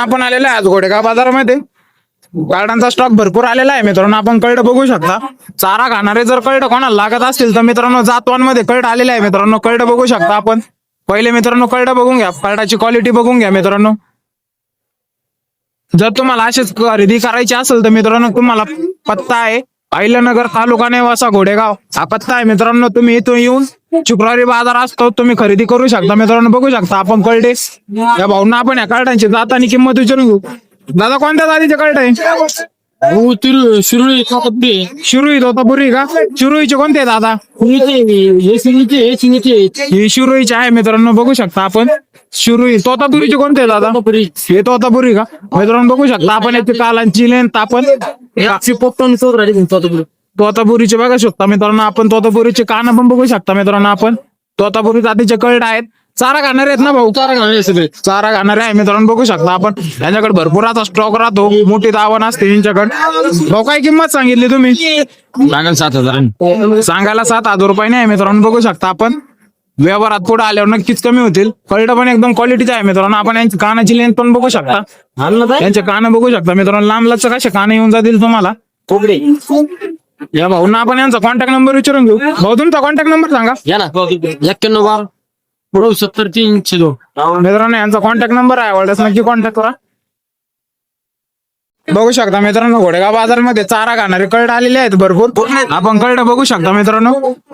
आपण आलेलो आहे आज घोडेगाव बाजारामध्ये. गार्डनचा स्टॉक भरपूर आलेला आहे. मित्रांनो आपण कळड बघू शकता. चारा खाणारे जर कळड कोणाला लागत असतील तर मित्रांनो जातवांमध्ये कळड आलेले आहे. मित्रांनो कळड बघू शकता आपण. पहिले मित्रांनो कळड बघून घ्या. कळडाची क्वालिटी बघून घ्या मित्रांनो. जर तुम्हाला अशीच खरेदी करायची असेल तर मित्रांनो तुम्हाला पत्ता आहे. अहिल्यानगर तालुका नेवासा घोडेगाव. हा पत्ता आहे. मित्रांनो तुम्ही इथून येऊन शुक्रवारी बाजार असतो तुम्ही खरेदी करू शकता. मित्रांनो बघू शकता आपण कळडे या भाऊंना आपण या कार्डांची जात आणि किंमत विचारून घेऊ. दादा कोणत्या जातीचे कळड आहे? हो तिरू शिरुळी कपडे. शिरुई तोतापुरी का? शिरुईचे कोणते दादा? हे सिंगीचे हे सिंगीचे. ही शिरुईचे आहे मित्रांनो बघू शकता आपण. शिरुई तोतापुरीचे कोणते दादा? हे तोतापुरी का? मित्रांनो बघू शकता आपण याची कालांची लेंथ आपण. राहिली तुमचा तोतापुरीचे बघू शकता मित्रांनो आपण तोतापुरीचे कान पण बघू शकता मित्रांनो आपण. तोतापुरी जातीचे कळड आहेत. चारा खाणारे आहेत ना भाऊ? चारा घालले सगळे. चारा खाणारे आहे मित्रांनो बघू शकता आपण. यांच्याकडे भरपूर आता स्टॉक राहतो. मोठी दावण असते यांच्याकडे. भाऊ काय किंमत सांगितली तुम्ही? लागेल सात हजार सांगायला सात हजार रुपयाने आहे मित्रांनो बघू शकता आपण. व्यवहारात पुढे आल्यावर नक्कीच कमी होतील. कळड पण एकदम क्वालिटीचे आहे मित्रांनो. आपण यांची कानाची लेंथ पण बघू शकता. यांचे कान बघू शकता मित्रांनो. लांब लचक कसे कान येऊन जातील तुम्हाला. या भाऊंना आपण यांचा कॉन्टॅक्ट नंबर विचारून घेऊ. भाऊ तुमचा कॉन्टॅक्ट नंबर सांगा. या ना एक्क्याण्णव बार पुढं सत्तर तीनशे दोन. मित्रांनो यांचा कॉन्टॅक्ट नंबर आहे. आवडल्यास नक्की कॉन्टॅक्ट करा. बघू शकता मित्रांनो घोडेगाव बाजारमध्ये चारा खाणारे कळड आलेले आहेत भरपूर. आपण कळड बघू शकता मित्रांनो.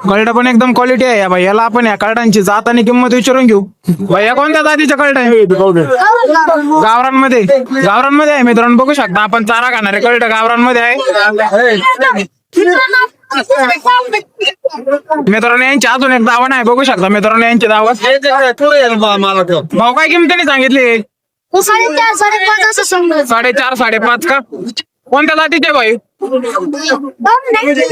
कळड पण एकदम क्वालिटी आहे. या याला आपण या कळडांची जात आणि किंमत विचारून घेऊ. भैया कोणत्या जातीच्या कळड आहे? गावरांमध्ये गावरांमध्ये आहे मित्रांनो बघू शकता. आपण चारा खाणारे कळड गावरांमध्ये आहे. मित्रांनो यांची अजून एक दावण आहे. बघू शकता मित्रांनो यांची दावण मला भाऊ काय किमतीने सांगितली? साडेचार साडेपाच असं समजा साडेचार साडेपाच का? कोणत्या जातीचे भाई?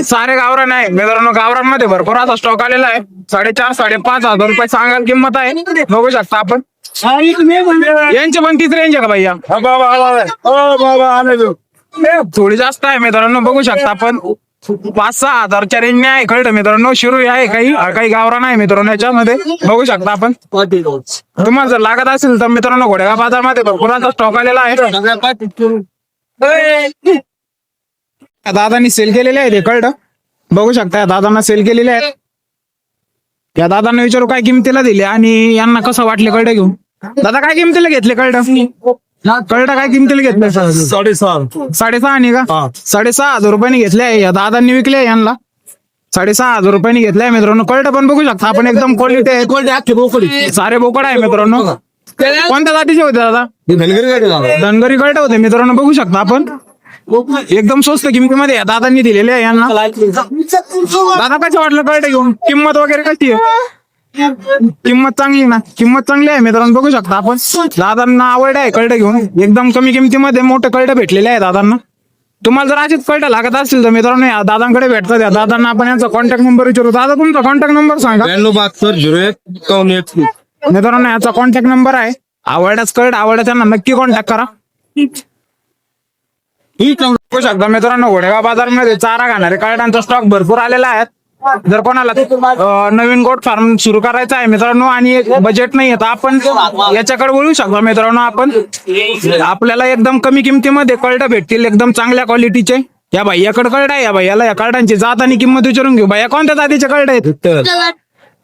सारे गावरान आहे. मित्रांनो गावरांमध्ये भरपूर असा स्टॉक आलेला आहे. साडेचार साडेपाच हजार रुपये सांगाल किंमत आहे. बघू शकता आपण. यांची पण तीच रेंज आहे का भैया? थोडी जास्त आहे मित्रांनो. बघू शकता आपण. पाच सहा हजारच्या रेंजने आहे कळलं मित्रांनो? शिरू आहे काही काही गावरा नाही मित्रांनो याच्यामध्ये. बघू शकता आपण. तुम्हाला जर लागत असेल तर मित्रांनो घोडेगा बाजारमध्ये भरपूर स्टॉक आलेला आहे. या दादांनी सेल केलेले आहे ते कळलं? बघू शकता या दादांना सेल केलेले आहेत. या दादांना विचारू काय किमतीला दिले आणि यांना कसं वाटले कळलं घेऊन? दादा काय किमतीला घेतले कळलं? कळलं काय किमतीला घेतलं साडेसहा साडेसहा आणि का? साडेसहा हजार रुपयाने घेतले या दादांनी विकले यांना. साडेसहा हजार रुपयाने घेतले मित्रांनो. कळलं पण बघू शकता आपण एकदम क्वालिटी आहे. बोकडी. सारे बोकड आहे मित्रांनो. कोणत्या जातीचे होते दादा? धनगरी कळट होते मित्रांनो बघू शकता आपण. एकदम स्वस्त किमतीमध्ये दादांनी दिलेले आहे यांना. दादा कसं वाटलं कळट घेऊन? किंमत वगैरे कशी आहे? किंमत चांगली ना? किंमत चांगली आहे मित्रांनो बघू शकता आपण. दादांना आवड आहे कळट घेऊन. एकदम कमी किमतीमध्ये मोठे कळट भेटलेले आहे दादांना. तुम्हाला जर अशीच कळट लागत असतील तर मित्रांनो या दादांकडे भेटतात. या दादांना आपण यांचा कॉन्टॅक्ट नंबर विचारू. दादा तुमचा कॉन्टॅक्ट नंबर सांगा. ब्याण्णव बहात्तर झिरो एक एकावन्न मित्रांनो याचा कॉन्टॅक्ट नंबर आहे. आवडल्यास कळट आवडल्यास त्यांना नक्की कॉन्टॅक्ट करा. ही चांगलं बघू शकता मित्रांनो घोडेगाव बाजारमध्ये चारा खाणारे कार्डांचा स्टॉक भरपूर आलेला आहे. जर कोणाला अं, नवीन गोट फार्म सुरू करायचं आहे मित्रांनो आणि बजेट नाही आहे तर आपण याच्याकडे वळू शकतो मित्रांनो आपण. आपल्याला एकदम कमी किमतीमध्ये कळड भेटतील एकदम चांगल्या क्वालिटीचे या भैयाकडे कळड आहे या भैयाला या कार्डांची जात आणि किंमत विचारून घेऊ. भैया कोणत्या जातीचे कळड आहेत?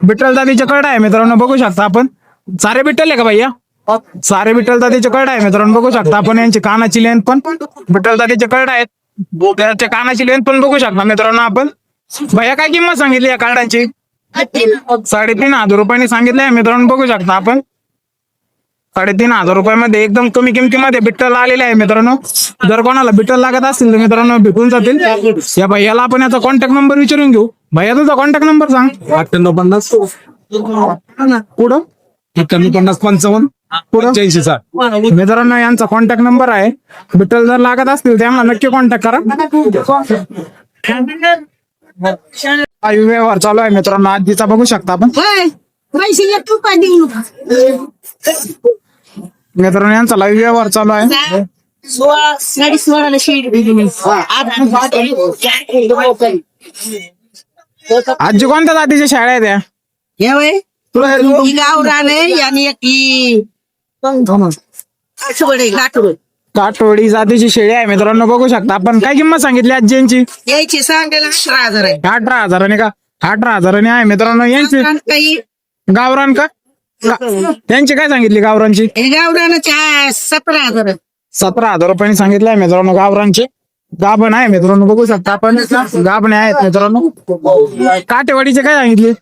बिट्टल. जातीचे कळड आहे मित्रांनो बघू शकता आपण. सारे बिट्टल आहे का भैया? सारे बिट्टल दादीचे कळड आहे मित्रांनो बघू शकता आपण. यांची कानाची लेंथ पण बिट्टल दादीचे कळड आहेत. त्याच्या कानाची लेंथ पण बघू शकता मित्रांनो आपण. भैया काय किंमत सांगितली या कार्डांची? साडेतीन हजार रुपयांनी सांगितले मित्रांनो बघू शकता आपण. साडेतीन हजार रुपयामध्ये एकदम कमी किमतीमध्ये बिट्टल आलेले आहे मित्रांनो. जर कोणाला बिट्टल लागत असतील तर मित्रांनो भेटून जातील. या भैयाला आपण याचा कॉन्टॅक्ट नंबर विचारून घेऊ. भैया तुझा कॉन्टॅक्ट नंबर सांग. अठ्ठ्याण्णव पन्नास. पुढं? एक्क्याण्णव पन्नास पंचावन्न. साठ. मित्रांनो यांचा कॉन्टॅक्ट नंबर आहे. बिट्टल जर लागत असतील त्यांना नक्की कॉन्टॅक्ट करा. आयु व्यवहार चालू आहे मित्रांनो? आजीचा बघू शकता आपण. पैसे एक रुपये देऊ मित्रांनो यांचा लाईव्ह व्यवहार चालू आहे. सोळा साडे सोळाला शेड आजी कोणत्या जातीच्या शाळा आहेत या? हे वय ही गावरान आहे आणि एक काठवडी जातीची शेळी आहे मित्रांनो बघू शकता. आपण काय किंमत सांगितली आज यांची यायची सांगायला अठरा हजार आहे. अठरा हजाराने का? अठरा हजाराने आहे मित्रांनो यांची काही गावरान का? त्यांची काय सांगितली गावरांची गावरानाच्या सतरा हजार आहे. सतरा हजार रुपयांनी सांगितलंय मित्रांनो गावरांची गाभण आहे मित्रांनो बघू शकता आपण. गाभणे आहेत मित्रांनो. काटेवाडीचे काय सांगितले?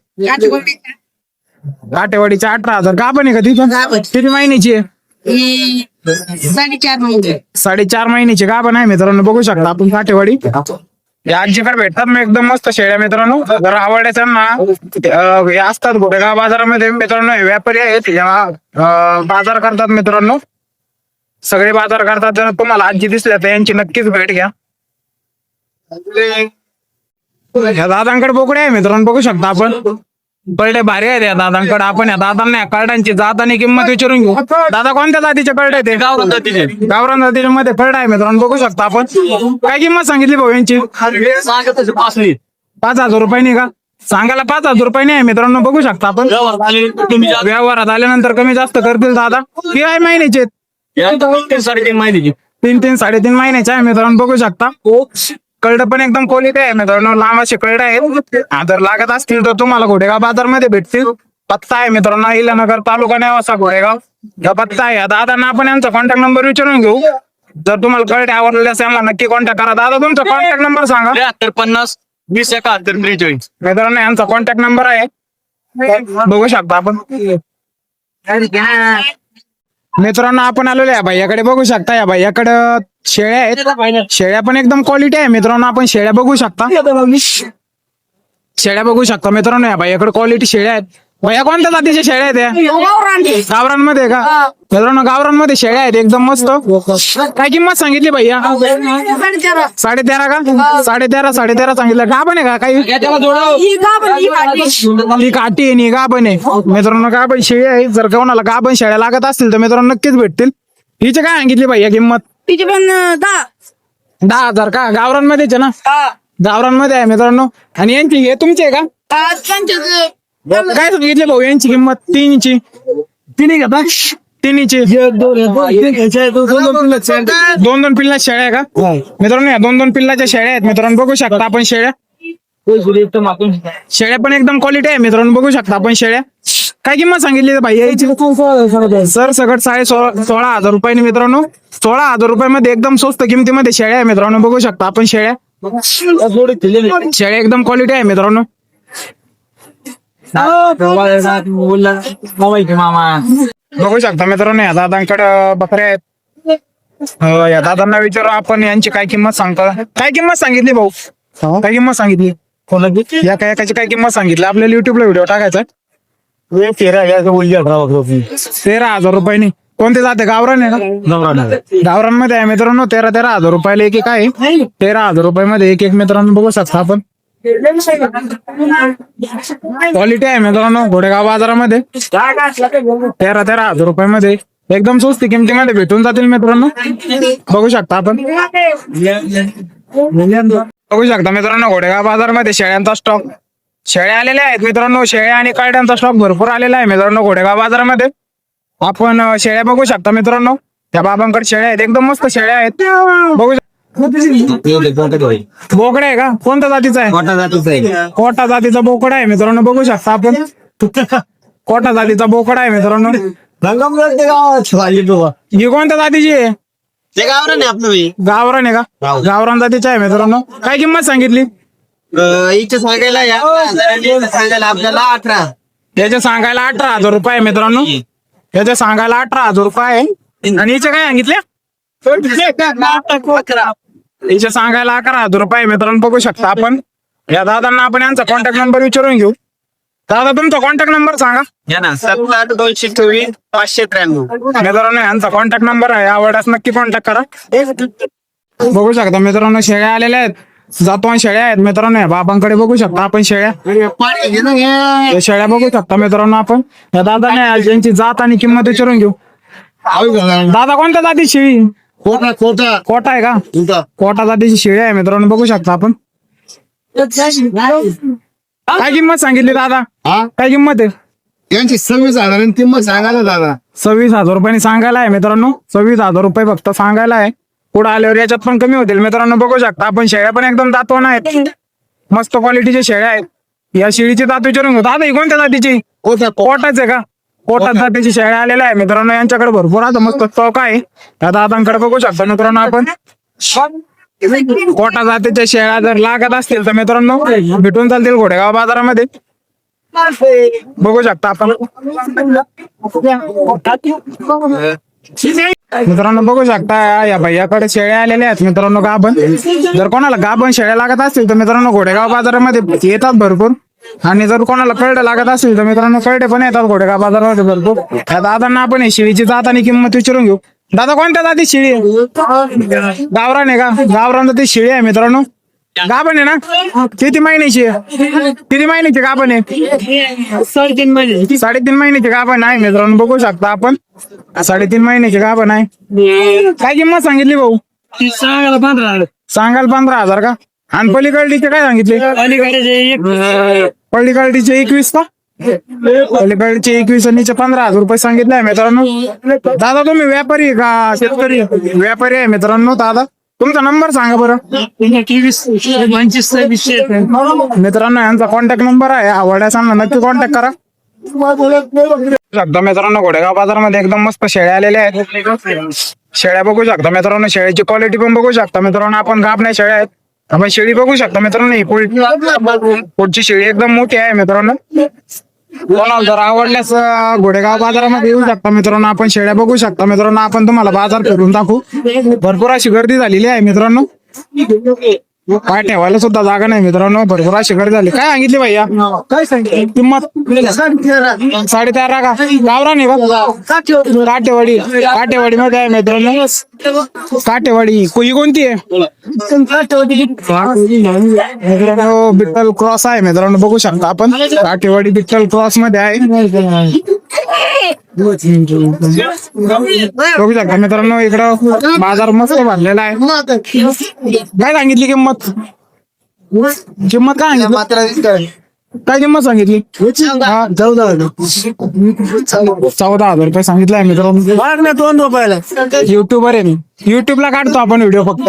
काटेवाडीचे. अठरा हजार. गाभण आहे का ती पण गाभण. किती महिन्याची आहे? ही साडेचार महिने. साडेचार महिन्याची गाभण आहे मित्रांनो बघू शकता आपण काठेवाडी या आजीकडे भेटतात मग एकदम मस्त शेळ्या मित्रांनो. जर आवडायचं ना अं, हे असतात गोरेगाव बाजारामध्ये मित्रांनो हे व्यापारी आहेत. अं, बाजार करतात मित्रांनो. सगळे बाजार करतात. जर तुम्हाला आजी दिसल्या तर यांची नक्कीच भेट घ्या. या दादांकडे बोकडे आहे मित्रांनो बघू शकता आपण. कळडे भारी आहेत या दादांकडे. आपण या दादांना या जात आणि किंमत विचारून घेऊ. दादा कोणत्या जातीचे आहेत हे? गावरान जातीचे. गावरान जातीच्या मध्ये कळडा आहे मित्रांनो बघू शकता आपण. काय किंमत सांगितली भाऊ यांची? सांगत पाच हजार रुपयांनी का? सांगायला पाच हजार रुपयांनी आहे मित्रांनो बघू शकता आपण. व्यवहारात आल्यानंतर कमी जास्त करतील दादा. आहे महिन्याचे. आहेत? या तीन माहिती तीन तीन साडेतीन महिन्याचे आहे मित्रांनो बघू शकता. कळड पण एकदम क्वालिटी आहे. मित्रांनो लांब असे कळड आहेत. हा, जर लागत असतील तर तुम्हाला घोडेगाव बाजारमध्ये भेटतील. पत्ता आहे मित्रांनो इलानगर तालुका नेवासा घोडेगाव. या पत्ता आहे. या दादांना आपण यांचा कॉन्टॅक्ट नंबर विचारून घेऊ. जर तुम्हाला कळडे आवडले असेल ना नक्की कॉन्टॅक्ट करा. दादा तुमचा कॉन्टॅक्ट नंबर सांगा. त्र्याहत्तर पन्नास वीस एकाहत्तर त्रेचाळीस मित्रांनो यांचा कॉन्टॅक्ट नंबर आहे. बघू शकता आपण. मित्रांनो आपण आलेलो आहे भैयाकडे बघू शकता या भैयाकडे शेळ्या आहेत. शेळ्या पण एकदम क्वालिटी आहे. मित्रांनो आपण शेळ्या बघू शकता. शेळ्या बघू शकता. मित्रांनो या भैयाकडे क्वालिटी शेळ्या आहेत. भैया कोणत्या जातीच्या शेळ्या आहेत या? गावरान गावरांमध्ये का? मित्रांनो गावरांमध्ये शेळ्या आहेत. एकदम मस्त. काय किंमत सांगितली भैया? साडे तेरा का साडे तेरा साडे तेरा सांगितलं का पण आहे का काही काठी आहे नी गाभण आहे मित्रांनो गाभण शेळी आहे? जर कोणाला गाभण शेळ्या लागत असतील तर मित्रांनो नक्कीच भेटतील. हिची काय सांगितली भैया किंमत? तिची पण दहा. दहा हजार का? गावरांमध्येच आहे ना? हा. गावरांमध्ये आहे मित्रांनो. आणि यांची हे तुमची आहे का? काय सांगितली भाऊ? यांची किंमत तीनची. तिन्ही घेता तिन्हीची. दोन दोन पिल्ला शेळ्या आहे का? मित्रांनो या दोन दोन पिल्लाच्या शेळ्या आहेत. मित्रांनो बघू शकता आपण शेळ्या शेळ्या पण एकदम क्वालिटी आहे मित्रांनो. बघू शकता आपण शेळ्या काय किंमत सांगितली भाई? याची सर सगळं साडे सोळा सोळा हजार रुपयाने मित्रांनो. सोळा हजार रुपयामध्ये एकदम स्वस्त किमतीमध्ये शेळ्या आहे मित्रांनो. बघू शकता आपण शेळ्या. शेळ्या एकदम क्वालिटी आहे मित्रांनो. बघू शकता मित्रांनो या दादांकडे बकऱ्या आहेत. या दादांना विचारू आपण यांची काय किंमत सांगता. काय किंमत सांगितली भाऊ? काय किंमत सांगितली? या काय एकाची काय किंमत सांगितली? आपल्याला युट्यूबला व्हिडिओ टाकायचा तेरा हज़ार रुपयाने कोणते जाते? गावरान आहे का गावरांमध्ये आहे. मित्रांनो तेरा तेरा हज़ार रुपयाला एक एक आहे. तेरा हज़ार रुपयामध्ये एक एक मित्रांनो बघू शकता आपण. क्वालिटी आहे मित्रांनो घोडेगाव बाजारामध्ये. तेरा तेरा हज़ार रुपयामध्ये. एकदम स्वस्त किमतीमध्ये भेटून जातील मित्रांनो. बघू शकता आपण. बघू शकता मित्रांनो घोडेगाव बाजारमध्ये शेळ्यांचा स्टॉक शेळ्या आलेल्या आहेत मित्रांनो. शेळ्या आणि काड्यांचा स्टॉक भरपूर आलेला आहे मित्रांनो घोडेगाव बाजारामध्ये. आपण शेळ्या बघू शकता मित्रांनो. त्या बाबांकडे शेळ्या आहेत. एकदम मस्त शेळ्या आहेत. बघू बोकडा आहे का? कोणत्या जातीचा आहे? कोटा जातीचा बोकडा आहे मित्रांनो. बघू शकता आपण. कोटा जातीचा बोकडा आहे मित्रांनो. ही कोणत्या जातीची आहे? ते गावरान आहे आपलं गावरान आहे का? गावरान जातीची आहे मित्रांनो. काय किंमत सांगितली? इथे सांगायला या. सांगायला आपल्याला अठरा. याचे सांगायला अठरा हजार रुपये आहे मित्रांनो. याचे सांगायला अठरा हजार रुपये आहे. आणि हिचे काय सांगितले हिचे सांगायला अकरा हजार रुपये मित्रांनो. बघू शकता आपण. या दादांना आपण यांचा कॉन्टॅक्ट नंबर विचारून घेऊ. दादा तुमचा कॉन्टॅक्ट नंबर सांगा. या ना सत्तर आठ दोनशे चोवीस पाचशे त्र्याण्णव. मित्रांनो यांचा कॉन्टॅक्ट नंबर आहे. आवडल्यास नक्की कॉन्टॅक्ट करा. बघू शकता मित्रांनो शेळ्या आलेल्या आहेत. जातो शेळ्या आहेत मित्रांनो. या बाबांकडे बघू शकता आपण शेळ्या. या शेळ्या बघू शकता मित्रांनो आपण. या दादाने आज यांची जात आणि किंमत विचारून घेऊ. दादा कोणत्या जाती शेळी? कोटा कोटा. कोटा आहे का? कोटा. जातीची शेळी आहे मित्रांनो बघू शकता आपण. काय किंमत सांगितली दादा? काय किंमत आहे? यांची सव्वीस हजार आणि किंमत सांगायला दादा. सव्वीस हजार रुपयाने सांगायला आहे मित्रांनो. सव्वीस हजार रुपये फक्त सांगायला आहे. पुढे आल्यावर याच्यात पण कमी होतील. मित्रांनो बघू शकता आपण शेळ्या पण एकदम दातवान आहेत. मस्त क्वालिटीच्या शेळ्या आहेत. या शेळीची दात विचारून घेऊ. दादा ही कोणत्या जातीची? कोटाच आहे का? कोटात जातीची शेळ्या आलेल्या आहे मित्रांनो यांच्याकडे भरपूर आता मस्त स्टॉक आहे. त्या दादांकडे बघू शकता मित्रांनो आपण. कोटा जातीच्या शेळ्या जर लागत असतील तर मित्रांनो भेटून चालतील घोडेगाव बाजारामध्ये. बघू शकता आपण. मित्रांनो बघू शकता या भैयाकडे शेळ्या आलेल्या आहेत. मित्रांनो गाभण. जर कोणाला गाभण शेळ्या लागत असतील तर मित्रांनो घोडेगाव बाजारामध्ये येतात भरपूर. आणि जर कोणाला कळडे लागत असतील तर मित्रांनो कळडे पण येतात घोडेगाव बाजारामध्ये भरपूर. त्या दादांना आपण शिळीची शेळीची जात आणि किंमत विचारून घेऊ. दादा कोणत्या जाती शेळी आहे? गावरान आहे का? गावरान ती शेळी आहे मित्रांनो. गाभण आहे ना? किती महिन्याची आहे? किती महिन्याची गाभण आहे? साडेतीन महिने. साडेतीन महिन्याची गाभण आहे मित्रांनो बघू शकता आपण. साडेतीन महिन्याची गाभण आहे. काय किंमत सांगितली भाऊ? सांगायला पंधरा सांगाल पंधरा हजार का? आणि पलीकडलीचे काय सांगितले? पलीकडलीचे एकवीस का? पलीकडचे एकवीस आणि पंधरा हजार रुपये सांगितले आहे मित्रांनो. दादा तुम्ही व्यापारी आहे का? शेतकरी व्यापारी आहे मित्रांनो दादा. तुमचा नंबर सांगा बरं. पंचवीस सव्वीसशे मित्रांनो यांचा कॉन्टॅक्ट नंबर आहे. आवडल्यासांना नक्की कॉन्टॅक्ट करा. शकता मित्रांनो घोडेगाव बाजारामध्ये एकदम मस्त शेळ्या आलेल्या आहेत. शेळ्या बघू शकता मित्रांनो शेळ्याची क्वालिटी पण बघू शकता मित्रांनो आपण गाबण्या शेळ्या आहेत. आपण शेळी बघू शकता मित्रांनो ही पुढ- पुढची शेळी एकदम मोठी आहे मित्रांनो. कोणाला जर आवडल्यास अं, घोडेगाव बाजारामध्ये येऊ शकता मित्रांनो. आपण शेळ्या बघू शकता मित्रांनो. आपण तुम्हाला बाजार फिरून दाखवू. भरपूर अशी गर्दी झालेली आहे मित्रांनो. पाय ठेवायला सुद्धा जागा नाही मित्रांनो. भरपूर अशी गर्दी झाली. काय सांगितली भैया? काय सांगितली? किंमत? साडे तेरा का गावरान आहे का? काटेवाडी. काटेवाडी मध्ये आहे मित्रांनो. काटेवाडी. कोई कोणती आहे? बिट्टल क्रॉस आहे मित्रांनो. बघू शकता आपण. काटेवाडी बिट्टल क्रॉसमध्ये आहे. बघू शकता मित्रांनो इकडं बाजार मस्त भरलेला आहे. काय सांगितली किंमत? किंमत काय सांगितली? मात्र काय किंमत सांगितली? चौदा चौदा हजार रुपये सांगितलंय मित्रांनो. दोन रुपयाला युट्यूबर आहे मी. युट्यूबला काढतो आपण व्हिडिओ फक्त.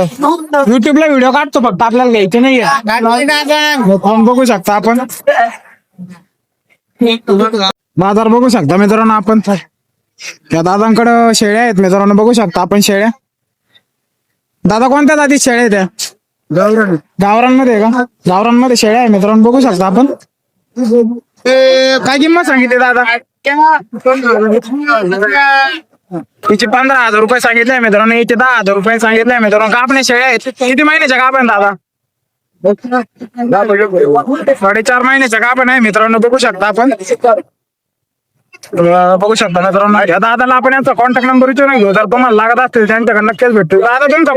युट्यूबला व्हिडिओ काढतो फक्त. आपल्याला घ्यायचे नाहीये. फोन बघू शकता आपण. बाजार बघू शकता मित्रांनो आपण त्या दादांकडं शेळ्या आहेत मित्रांनो बघू शकता आपण शेळ्या. दादा कोणत्या जाती शेळ्या आहेत त्या? गावरांमध्ये आहे का? गावरांमध्ये शेळ्या आहे मित्रांनो बघू शकता आपण. ए, काय किंमत सांगितली दादा? तिचे पंधरा हजार रुपये सांगितले मित्रांनो याचे दहा हजार रुपये सांगितले मित्रांनो. कापणे शेळ्या आहेत. किती महिन्याच्या कापण दादा? साडेचार महिन्याच्या कापण आहे मित्रांनो बघू शकता आपण. बघू शकता ना या दादाला आपण यांचा कॉन्टॅक्ट नंबर विचारून घेऊ. जर तुम्हाला लागत असतील त्यांच्याकडे नक्कीच भेटतो दादा तुमचा